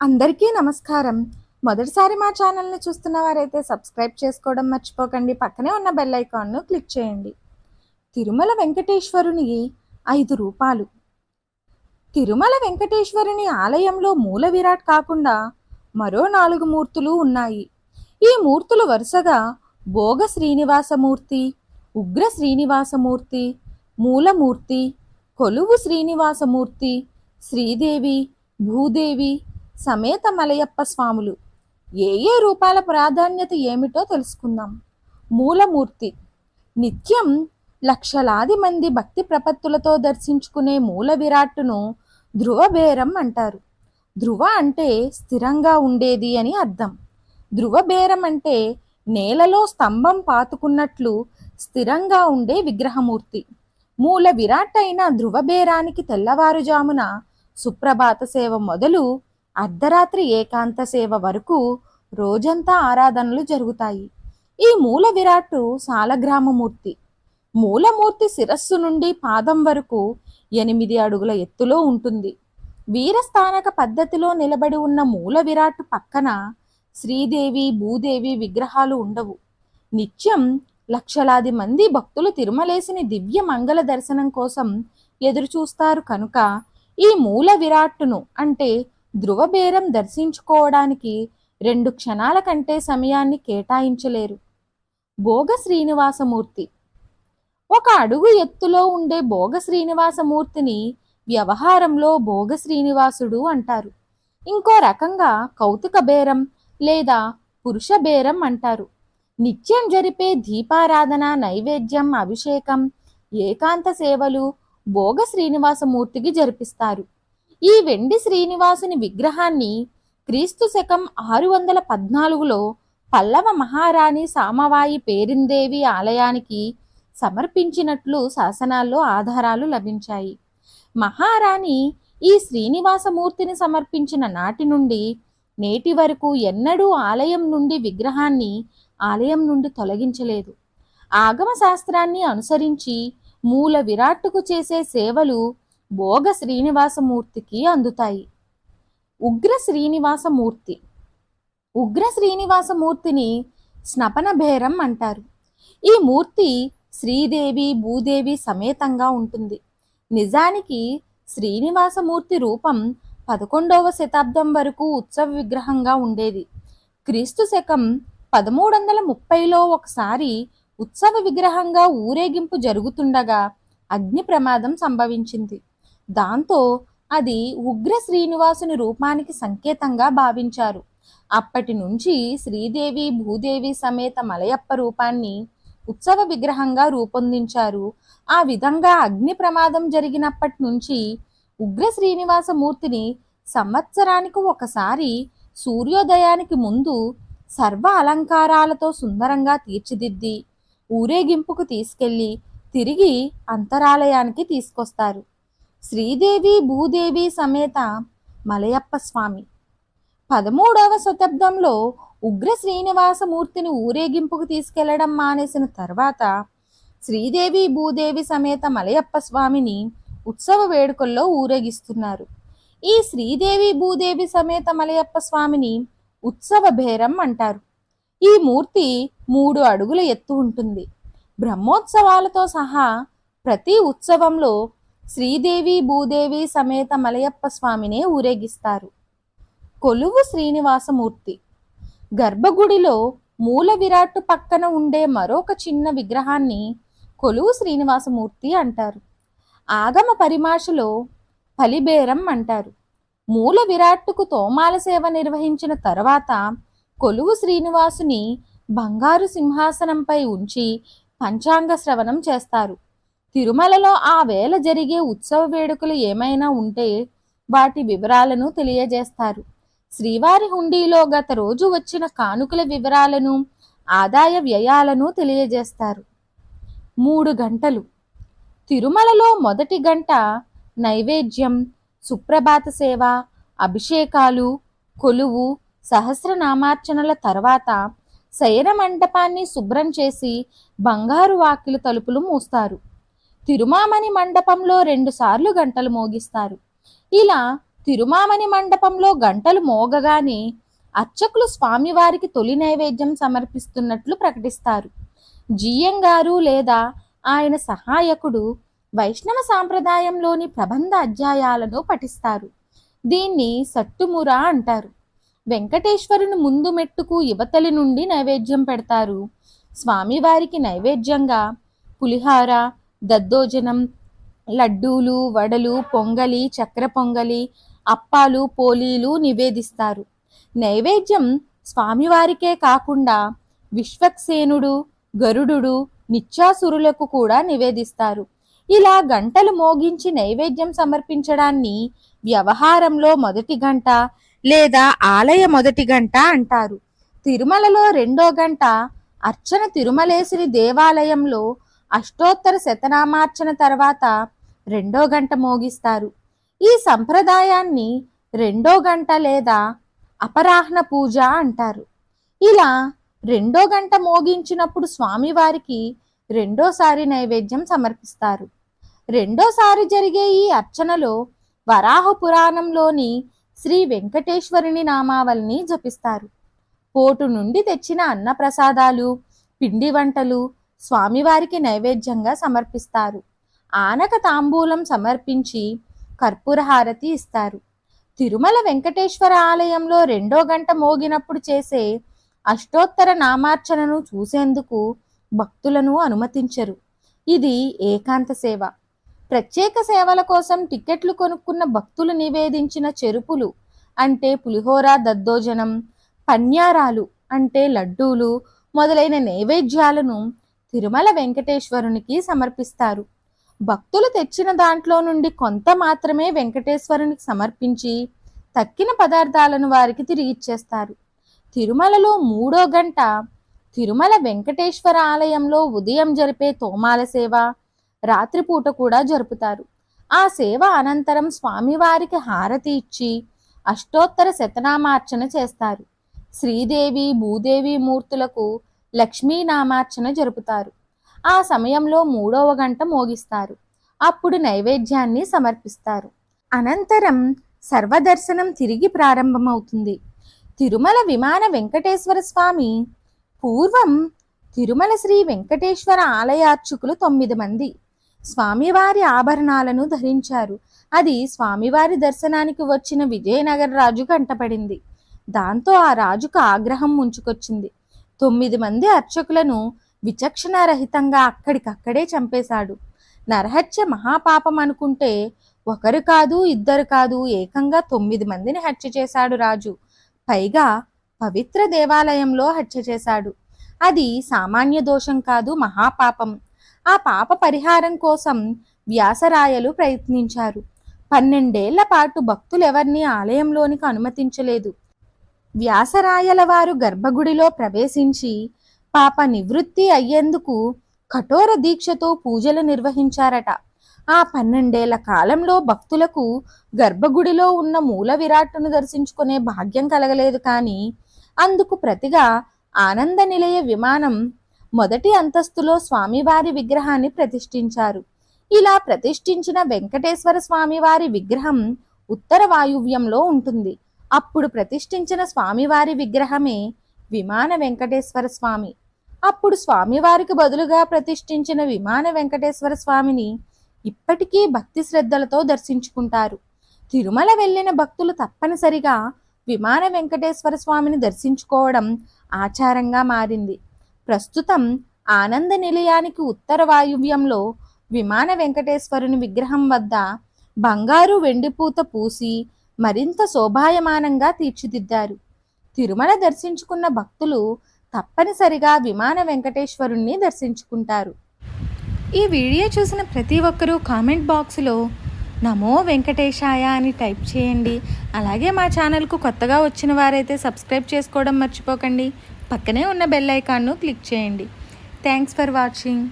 అందరికీ నమస్కారం. మొదటిసారి మా ఛానల్ని చూస్తున్న వారైతే సబ్స్క్రైబ్ చేసుకోవడం మర్చిపోకండి. పక్కనే ఉన్న బెల్ ఐకాన్ను క్లిక్ చేయండి. తిరుమల వెంకటేశ్వరుని ఐదు రూపాలు. తిరుమల వెంకటేశ్వరుని ఆలయంలో మూల విరాట్ కాకుండా మరో నాలుగు మూర్తులు ఉన్నాయి. ఈ మూర్తులు వరుసగా భోగ శ్రీనివాసమూర్తి ఉగ్ర శ్రీనివాసమూర్తి మూలమూర్తి కొలువు శ్రీనివాసమూర్తి శ్రీదేవి భూదేవి సమేత మలయప్ప స్వాములు. ఏ ఏ రూపాల ప్రాధాన్యత ఏమిటో తెలుసుకుందాం. మూలమూర్తి. నిత్యం లక్షలాది మంది భక్తి ప్రపత్తులతో దర్శించుకునే మూల విరాట్టును ధ్రువబేరం అంటారు. ధ్రువ అంటే స్థిరంగా ఉండేది అని అర్థం. ధ్రువబేరం అంటే నేలలో స్తంభం పాతుకున్నట్లు స్థిరంగా ఉండే విగ్రహమూర్తి. మూల విరాట్ అయిన ధ్రువబేరానికి తెల్లవారుజామున సుప్రభాత సేవ మొదలు అర్ధరాత్రి ఏకాంత సేవ వరకు రోజంతా ఆరాధనలు జరుగుతాయి. ఈ మూల విరాట్టు సాలగ్రామమూర్తి. మూలమూర్తి శిరస్సు నుండి పాదం వరకు ఎనిమిది అడుగుల ఎత్తులో ఉంటుంది. వీరస్థానక పద్ధతిలో నిలబడి ఉన్న మూల విరాట్టు పక్కన శ్రీదేవి భూదేవి విగ్రహాలు ఉండవు. నిత్యం లక్షలాది మంది భక్తులు తిరుమలేసిని దివ్య మంగళ దర్శనం కోసం ఎదురుచూస్తారు కనుక ఈ మూల విరాట్టును అంటే ధ్రువబేరం దర్శించుకోవడానికి రెండు క్షణాల కంటే సమయాన్ని కేటాయించలేరు. భోగ శ్రీనివాసమూర్తి ఒక అడుగు ఎత్తులో ఉండే భోగ శ్రీనివాసమూర్తిని వ్యవహారంలో భోగ శ్రీనివాసుడు అంటారు. ఇంకో రకంగా కౌతుక బేరం లేదా పురుష బేరం అంటారు. నిత్యం జరిపే దీపారాధన నైవేద్యం అభిషేకం ఏకాంత సేవలు భోగ శ్రీనివాసమూర్తికి జరిపిస్తారు. ఈ వెండి శ్రీనివాసుని విగ్రహాన్ని క్రీస్తు శకం ఆరు వందల పద్నాలుగులో పల్లవ మహారాణి సామవాయి పేరిందేవి ఆలయానికి సమర్పించినట్లు శాసనాల్లో ఆధారాలు లభించాయి. మహారాణి ఈ శ్రీనివాసమూర్తిని సమర్పించిన నాటి నుండి నేటి వరకు ఎన్నడూ ఆలయం నుండి విగ్రహాన్ని ఆలయం నుండి తొలగించలేదు. ఆగమ శాస్త్రాన్ని అనుసరించి మూల విరాట్టుకు చేసే సేవలు భోగ శ్రీనివాసమూర్తికి అందుతాయి. ఉగ్ర శ్రీనివాసమూర్తి. ఉగ్ర శ్రీనివాసమూర్తిని స్నపనభేరం అంటారు. ఈ మూర్తి శ్రీదేవి భూదేవి సమేతంగా ఉంటుంది. నిజానికి శ్రీనివాసమూర్తి రూపం పదకొండవ శతాబ్దం వరకు ఉత్సవ విగ్రహంగా ఉండేది. క్రీస్తు శకం పదమూడు వందల ముప్పైలో ఒకసారి ఉత్సవ విగ్రహంగా ఊరేగింపు జరుగుతుండగా అగ్ని ప్రమాదం సంభవించింది. దాంతో అది ఉగ్ర శ్రీనివాసుని రూపానికి సంకేతంగా భావించారు. అప్పటి నుంచి శ్రీదేవి భూదేవి సమేత మలయప్ప రూపాన్ని ఉత్సవ విగ్రహంగా రూపొందించారు. ఆ విధంగా అగ్ని ప్రమాదం జరిగినప్పటి నుంచి ఉగ్ర శ్రీనివాసమూర్తిని సంవత్సరానికి ఒకసారి సూర్యోదయానికి ముందు సర్వ అలంకారాలతో సుందరంగా తీర్చిదిద్ది ఊరేగింపుకు తీసుకెళ్ళి తిరిగి అంతరాలయానికి తీసుకొస్తారు. శ్రీదేవి భూదేవి సమేత మలయప్ప స్వామి. పదమూడవ శతాబ్దంలో ఉగ్ర శ్రీనివాసమూర్తిని ఊరేగింపుకు తీసుకెళ్ళడం మానేసిన తర్వాత శ్రీదేవి భూదేవి సమేత మలయప్ప స్వామిని ఉత్సవ వేడుకల్లో ఊరేగిస్తున్నారు. ఈ శ్రీదేవి భూదేవి సమేత మలయప్ప స్వామిని ఉత్సవ భేరం అంటారు. ఈ మూర్తి మూడు అడుగుల ఎత్తు ఉంటుంది. బ్రహ్మోత్సవాలతో సహా ప్రతి ఉత్సవంలో శ్రీదేవి భూదేవి సమేత మలయప్ప స్వామినే ఊరేగిస్తారు. కొలువు శ్రీనివాసమూర్తి. గర్భగుడిలో మూల విరాట్టు పక్కన ఉండే మరొక చిన్న విగ్రహాన్ని కొలువు శ్రీనివాసమూర్తి అంటారు. ఆగమ పరిమాషలో పలిబేరం అంటారు. మూల విరాట్టుకు తోమాల సేవ నిర్వహించిన తర్వాత కొలువు శ్రీనివాసుని బంగారు సింహాసనంపై ఉంచి పంచాంగ శ్రవణం చేస్తారు. తిరుమలలో ఆ వేళ జరిగే ఉత్సవ వేడుకలు ఏమైనా ఉంటే వాటి వివరాలను తెలియజేస్తారు. శ్రీవారి హుండీలో గత రోజు వచ్చిన కానుకల వివరాలను ఆదాయ వ్యయాలను తెలియజేస్తారు. మూడు గంటలు. తిరుమలలో మొదటి గంట నైవేద్యం సుప్రభాత సేవ అభిషేకాలు కొలువు సహస్రనామార్చనల తర్వాత శయన మండపాన్ని శుభ్రం చేసి బంగారు వాకిలి తలుపులు మూస్తారు. తిరుమామణి మండపంలో రెండుసార్లు గంటలు మోగిస్తారు. ఇలా తిరుమామణి మండపంలో గంటలు మోగగానే అర్చకులు స్వామివారికి తొలి నైవేద్యం సమర్పిస్తున్నట్లు ప్రకటిస్తారు. జీఎం గారు లేదా ఆయన సహాయకుడు వైష్ణవ సాంప్రదాయంలోని ప్రబంధ అధ్యాయాలను పఠిస్తారు. దీన్ని సట్టుముర అంటారు. వెంకటేశ్వరుని ముందు మెట్టుకు యువతలి నుండి నైవేద్యం పెడతారు. స్వామివారికి నైవేద్యంగా పులిహార దద్దోజనం లడ్డూలు వడలు పొంగలి చక్ర పొంగలి అప్పాలు పోలీలు నివేదిస్తారు. నైవేద్యం స్వామివారికే కాకుండా విశ్వక్సేనుడు గరుడు నిత్యాసురులకు కూడా నివేదిస్తారు. ఇలా గంటలు మోగించి నైవేద్యం సమర్పించడాన్ని వ్యవహారంలో మొదటి గంట లేదా ఆలయ మొదటి గంట అంటారు. తిరుమలలో రెండో గంట అర్చన తిరుమలేశ్వరి దేవాలయంలో అష్టోత్తర శతనామార్చన తర్వాత రెండో గంట మోగిస్తారు. ఈ సంప్రదాయాన్ని రెండో గంట లేదా అపరాహ్న పూజ అంటారు. ఇలా రెండో గంట మోగించినప్పుడు స్వామివారికి రెండోసారి నైవేద్యం సమర్పిస్తారు. రెండోసారి జరిగే ఈ అర్చనలో వరాహ పురాణంలోని శ్రీ వెంకటేశ్వరుని నామావల్ని జపిస్తారు. పోటు నుండి తెచ్చిన అన్నప్రసాదాలు పిండి వంటలు స్వామివారికి నైవేద్యంగా సమర్పిస్తారు. ఆనక తాంబూలం సమర్పించి కర్పూర హారతి ఇస్తారు. తిరుమల వెంకటేశ్వర ఆలయంలో రెండో గంట మోగినప్పుడు చేసే అష్టోత్తర నామార్చనను చూసేందుకు భక్తులను అనుమతించరు. ఇది ఏకాంత సేవ. ప్రత్యేక సేవల కోసం టికెట్లు కొనుక్కున్న భక్తులు నివేదించిన చెరుపులు అంటే పులిహోర దద్దోజనం పన్యారాలు అంటే లడ్డూలు మొదలైన నైవేద్యాలను తిరుమల వెంకటేశ్వరునికి సమర్పిస్తారు. భక్తులు తెచ్చిన దాంట్లో నుండి కొంత మాత్రమే వెంకటేశ్వరునికి సమర్పించి తక్కిన పదార్థాలను వారికి తిరిగిచ్చేస్తారు తిరుమలలో మూడో గంట తిరుమల వెంకటేశ్వర ఆలయంలో ఉదయం జరిపే తోమాల సేవ రాత్రిపూట కూడా జరుపుతారు. ఆ సేవ అనంతరం స్వామివారికి హారతి ఇచ్చి అష్టోత్తర శతనామార్చన చేస్తారు. శ్రీదేవి భూదేవి మూర్తులకు లక్ష్మీనామార్చన జరుపుతారు. ఆ సమయంలో మూడవ గంట మోగిస్తారు. అప్పుడు నైవేద్యాన్ని సమర్పిస్తారు. అనంతరం సర్వదర్శనం తిరిగి ప్రారంభమవుతుంది. తిరుమల విమాన వెంకటేశ్వర స్వామి పూర్వం తిరుమల శ్రీ వెంకటేశ్వర ఆలయార్చకులు తొమ్మిది మంది. స్వామివారి ఆభరణాలను ధరించారు. అది స్వామివారి దర్శనానికి వచ్చిన విజయనగర రాజు కంటపడింది. దాంతో ఆ రాజుకు ఆగ్రహం ముంచుకొచ్చింది. తొమ్మిది మంది అర్చకులను విచక్షణారహితంగా అక్కడికక్కడే చంపేశాడు. నరహత్య మహాపాపం అనుకుంటే ఒకరు కాదు ఇద్దరు కాదు ఏకంగా తొమ్మిది మందిని హత్య చేశాడు రాజు. పైగా పవిత్ర దేవాలయంలో హత్య చేశాడు. అది సామాన్య దోషం కాదు మహాపాపం. ఆ పాప పరిహారం కోసం వ్యాసరాయలు ప్రయత్నించారు. పన్నెండేళ్ళ పాటు భక్తులెవర్నీ ఆలయంలోనికి అనుమతించలేదు. వ్యాసరాయల వారు గర్భగుడిలో ప్రవేశించి పాప నివృత్తి అయ్యేందుకు కఠోర దీక్షతో పూజలు నిర్వహించారట. ఆ పన్నెండేళ్ళ కాలంలో భక్తులకు గర్భగుడిలో ఉన్న మూల విరాట్టును దర్శించుకునే భాగ్యం కలగలేదు కానీ అందుకు ప్రతిగా ఆనంద నిలయ విమానం మొదటి అంతస్తులో స్వామివారి విగ్రహాన్ని ప్రతిష్ఠించారు. ఇలా ప్రతిష్ఠించిన వెంకటేశ్వర స్వామివారి విగ్రహం ఉత్తర వాయువ్యంలో ఉంటుంది. అప్పుడు ప్రతిష్ఠించిన స్వామివారి విగ్రహమే విమాన వెంకటేశ్వర స్వామి. అప్పుడు స్వామివారికి బదులుగా ప్రతిష్ఠించిన విమాన వెంకటేశ్వర స్వామిని ఇప్పటికీ భక్తి శ్రద్ధలతో దర్శించుకుంటారు. తిరుమల వెళ్ళిన భక్తులు తప్పనిసరిగా విమాన వెంకటేశ్వర స్వామిని దర్శించుకోవడం ఆచారంగా మారింది. ప్రస్తుతం ఆనంద నిలయానికి ఉత్తర వాయువ్యంలో విమాన వెంకటేశ్వరుని విగ్రహం వద్ద బంగారు వెండిపూత పూసి మరింత శోభాయమానంగా తీర్చిదిద్దారు. తిరుమల దర్శించుకున్న భక్తులు తప్పనిసరిగా విమాన వెంకటేశ్వరుణ్ణి దర్శించుకుంటారు. ఈ వీడియో చూసిన ప్రతి ఒక్కరూ కామెంట్ బాక్స్లో నమో వెంకటేశాయ అని టైప్ చేయండి. అలాగే మా ఛానల్కు కొత్తగా వచ్చిన వారైతే సబ్స్క్రైబ్ చేసుకోవడం మర్చిపోకండి. పక్కనే ఉన్న బెల్ ఐకాన్ను క్లిక్ చేయండి. Thanks for watching.